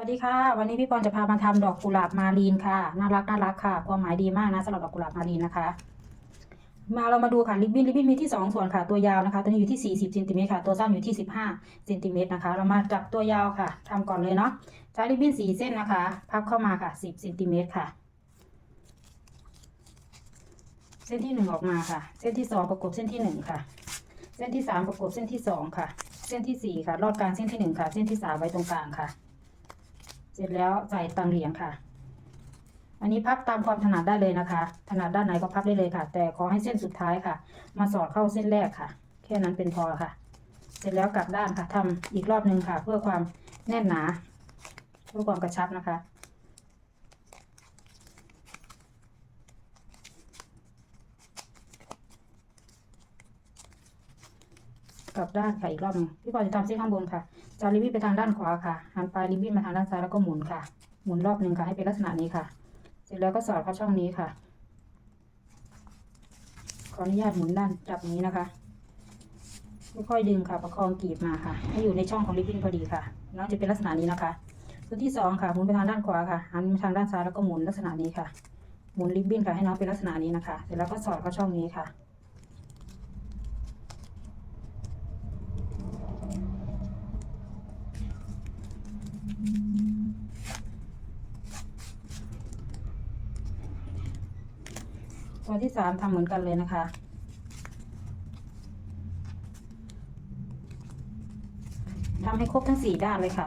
สวัสดีค่ะ วันนี้พี่ปอนจะพามาทำดอกกุหลาบมารีนค่ะ น่ารักน่ารักค่ะ ความหมายดีมากนะสำหรับดอกกุหลาบมารีนนะคะ มาเรามาดูค่ะ ริบบิ้นริบบิ้นมีที่สองส่วนค่ะ ตัวยาวนะคะ ตัวนี้อยู่ที่ 40เซนติเมตรค่ะ ตัวสั้นอยู่ที่ 15เซนติเมตรนะคะ เรามาจับตัวยาวค่ะทำก่อนเลยเนาะ ใช้ริบบิ้นสี่เส้นนะคะ พับเข้ามาค่ะ 10เซนติเมตรค่ะ เส้นที่หนึ่งออกมาค่ะ เส้นที่สองประกบเส้นที่หนึ่งค่ะ เส้นที่สามประกบเส้นที่สองค่ะ เส้นที่สี่ค่ะลอดกลางเส้นที่หนึ่งค่ะ เส้นที่สามไว้ตรงกลางค่ะ เสร็จแล้วใส่ตังเหรียญค่ะ อันนี้พับตามความถนัดได้เลยนะคะ ถนัดด้านไหนก็พับได้เลยค่ะ แต่ขอให้เส้นสุดท้ายค่ะ มาสอดเข้าเส้นแรกค่ะ แค่นั้นเป็นพอค่ะ เสร็จแล้วกลับด้านค่ะทำอีกรอบหนึ่งค่ะ เพื่อความแน่นหนา เพื่อความกระชับนะคะ กลับด้านค่ะอีกรอบหนึงพี่ปอจะทำเส้นข้างบนค่ะจะเอาริบบิ้นไปทางด้านขวาค่ะหันปลายริบบิ้นมาทางด้านซ้ายแล้วก็หมุนค่ะ หมุนรอบหนึ่งค่ะให้เป็นลักษณะนี้ค่ะ เสร็จแล้วก็สอดเข้าช่องนี้ค่ะ ขออนุญาตหมุนด้านจับนี้นะคะค่อยๆดึงค่ะประคองกรีบมาค่ะ ให้อยู่ในช่องของริบบิ้นพอดีค่ะน้องจะเป็นลักษณะนี้นะคะตัวที่สองค่ะหมุนไปทางด้านขวาค่ะหันมาทางด้านซ้ายแล้วก็หมุนลักษณะนี้ค่ะ หมุนริบบิ้นค่ะให้น้องเป็นลักษณะนี้นะคะ เสร็จแล้วก็สอดเข้าช่องนี้ค่ะ ตัวที่สามทำเหมือนกันเลยนะคะ ทำให้ครบทั้งสี่ด้านเลยค่ะ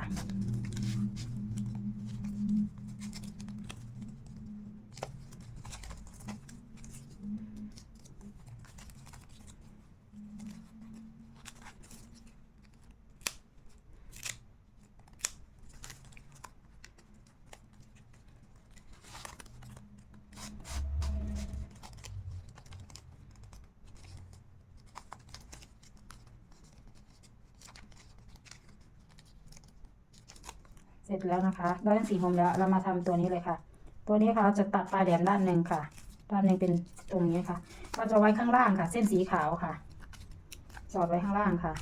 ร็จแล้วนะคะด้ทั้สี่มุมแล้วเรามาทำตัวนี้เลยค่ะ ตัวนี้ค่ะเราจะตัดปลายแหลมด้านหนึ่งค่ะ ด้านหนึ่งเป็นตรงนี้ค่ะเราจะไว้ข้างล่างค่ะ เส้นสีขาวค่ะ สอดไว้ข้างล่างค่ะ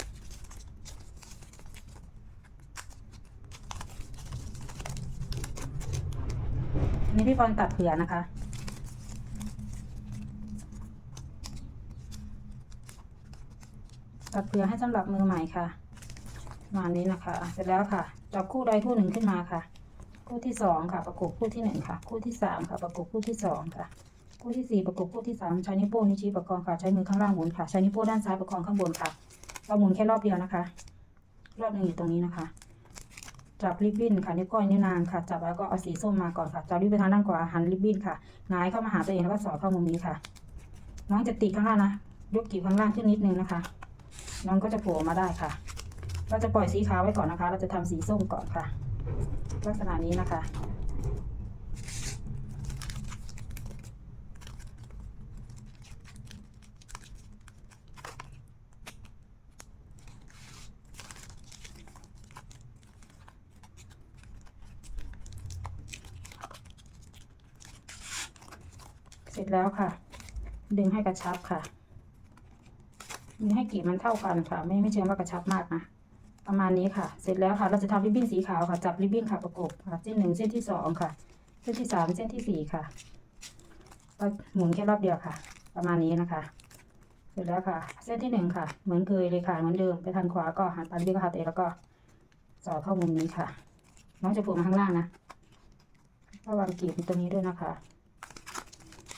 นนี้พี่ปอนตัดเผื่อนะคะตัดเผื่อให้สำหรับมือใหม่ค่ะ มานี้นะคะ เสร็จแล้วค่ะจับคู่ใดคู่หนึ่งขึ้นมาค่ะ คู่ที่สองค่ะประกบคู่ที่หนึ่งค่ะ คู่ที่สามค่ะ ประกบคู่ที่สองค่ะ คู่ที่สี่ประกบคู่ที่สามใช้นิ้วโป้งนิ้วชี้ประคองค่ะ ใช้มือข้างล่างหมุนค่ะ ใช้นิ้วโป้งด้านซ้ายประคองข้างบนค่ะ เราหมุนแค่รอบเดียวนะคะ รอบหนึ่งอยู่ตรงนี้นะคะ จับริบบิ้นค่ะ นิ้วก้อยนิ้วนางค่ะ จับแล้วก็เอาสีส้มมาก่อนค่ะ จับริบบิ้นไปทางด้านขวาหันริบบิ้นค่ะหงายเข้ามาหาตัวเองแล้วก็สอดเข้ามุมนี้ค่ะ น้องจะติดข้างล่างนะ ยกกีบข้างล่างขึ้นนิดนึงนะคะ น้องก็จะโผล่มาได้ค่ะ เราจะปล่อยสีขาวไว้ก่อนนะคะ เราจะทำสีส้มก่อนค่ะ ลักษณะนี้นะคะ เสร็จแล้วค่ะ ดึงให้กระชับค่ะดึงให้กลีบมันเท่ากันค่ะ ไม่ไม่เชิงว่ากระชับมากนะ ประมาณนี้ค่ะ เสร็จแล้วค่ะ เราจะทำริบบิ้นสีขาวค่ะ จับริบบิ้นค่ะประกบค่ะ เส้นหนึ่งเส้นที่สองค่ะ เส้นที่สามเส้นที่สี่ค่ะก็หมุนแค่รอบเดียวค่ะ ประมาณนี้นะคะ เสร็จแล้วค่ะ เส้นที่หนึ่งค่ะ เหมือนเคยเลยค่ะ เหมือนเดิม ไปทางขวาก็หันไปริบบิ้นก็หาเตะแล้วก็สอดเข้ามุมนี้ค่ะ น้องจะผูกมาข้างล่างนะระวังกรีบตรงนี้ด้วยนะคะ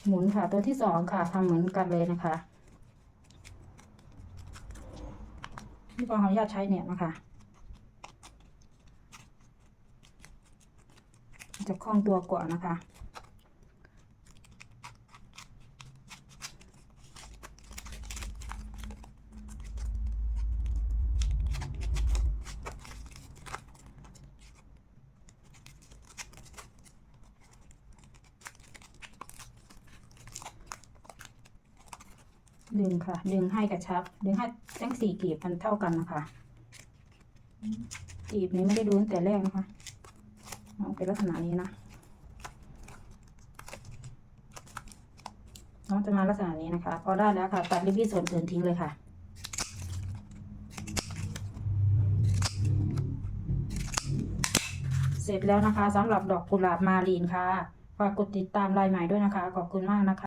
หมุนค่ะ ตัวที่สองค่ะทำเหมือนกันเลยนะคะ นี่ปองขออนุญาตใช้เนี่ยนะคะจะคล่องตัวกว่านะคะ ดึงค่ะ ดึงให้กระชับ ดึงให้ทั้งสี่กลีบมันเท่ากันนะคะกลีบนี้ไม่ได้ดูตั้งแต่แรกนะคะเอาเป็นลักษณะนี้นะน้องจะมาลักษณะนี้นะคะ พอได้แล้วค่ะ ตัดริบบิ้นส่วนอื่นทิ้งเลยค่ะเสร็จเสร็จแล้วนะคะสำหรับดอกกุหลาบมาลีนค่ะ ฝากกดติดตามลายใหม่ด้วยนะคะ ขอบคุณมากนะคะ